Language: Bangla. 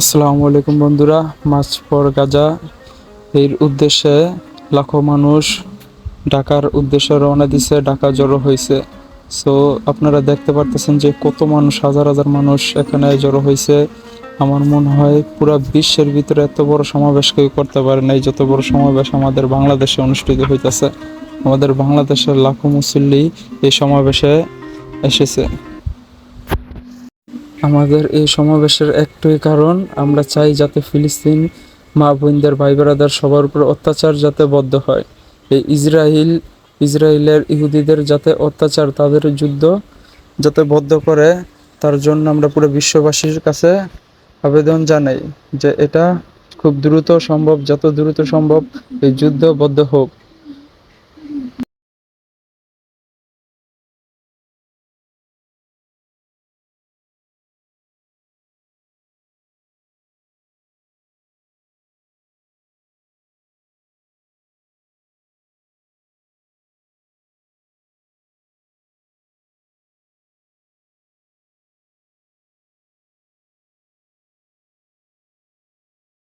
আসসালামু আলাইকুম বন্ধুরা, মাছ পর গাজা। এর উদ্দেশ্যে লাখো মানুষ ঢাকার উদ্দেশ্যে রওনা দিছে, ঢাকা জড়ো হয়েছে। সো আপনারা দেখতে পারতেছেন যে কত মানুষ, হাজার হাজার মানুষ এখানে জড়ো হয়েছে। আমার মনে হয় পুরো বিশ্বের ভিতরে এত বড় সমাবেশ কেউ করতে পারে নাই, যত বড় সমাবেশ আমাদের বাংলাদেশে অনুষ্ঠিত হইতেছে। আমাদের বাংলাদেশের লাখো মুসল্লি এই সমাবেশে এসেছে। আমাদের এই সমাবেশের একটাই কারণ, আমরা চাই যাতে ফিলিস্তিন মা বোনদের ভাই বেড়াদার সবার উপর অত্যাচার যাতে বদ্ধ হয়। এই ইসরায়েল ইসরায়েলের ইহুদিদের যাতে অত্যাচার, তাদের যুদ্ধ যাতে বদ্ধ করে, তার জন্য আমরা পুরো বিশ্ববাসীর কাছে আবেদন জানাই যে এটা খুব দ্রুত সম্ভব, যত দ্রুত সম্ভব এই যুদ্ধ বদ্ধ হোক।